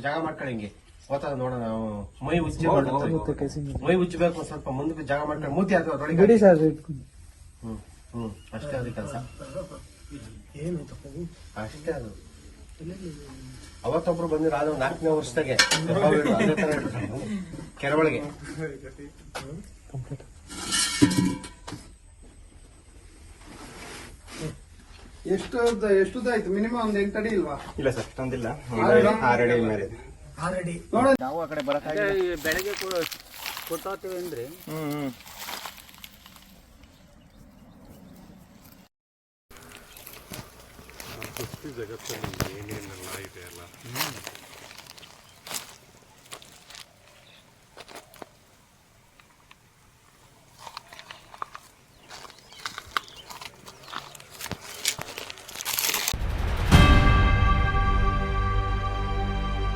ಜಾಗ ಮಾಡ್ಕೊಳ್ಳಿ ಹಿಂಗೆ. ಓದ್ತದ ನೋಡೋಣ ಮೈ ಉಚ್ಚಿ ಮೈ ಉಚ್ಚಬೇಕು ಸ್ವಲ್ಪ ಮುಂದಕ್ಕೆ ಜಾಗ ಮಾಡ್ಕೊಂಡು ಮೂತಿ ಆದ್ರೆ ಅದ್ರೊಳಗೆ ಬಿಡಿ ಸರ್ ಹ್ಮ್ ಹ್ಮ್. ಅಷ್ಟೇ ಅದು ಕೆಲಸ. ಅಷ್ಟೇ ಅದು. ಅವತ್ತೊಬ್ರು ಬಂದಿರ ಅದು ನಾಲ್ಕನೇ ವರ್ಷದಾಗೆ. ಅದೇ ತರ ಇಟ್ರು. ಕೆರೆ ಒಳಗೆ. ಎಷ್ಟು ಎಷ್ಟು ಆಯ್ತು ಮಿನಿಮಮ್ ಒಂದ್ ಎಂಟು ಅಡಿ ಇಲ್ವಾ? ಇಲ್ಲ ಸರ್ ತಂದಿಲ್ಲ ಒಂದು ಆರಡಿ ಮೇಲೆ. ನಾವು ಆ ಕಡೆ ಬೆಳಗ್ಗೆ ಕೊಟ್ಟೋತೀವಿ ಅಂದ್ರೆ. ಹ್ಮ್ ಜಗತ್ತಲ್ಲಿ ಏನೇನೆಲ್ಲ ಇದೆ ಅಲ್ಲ?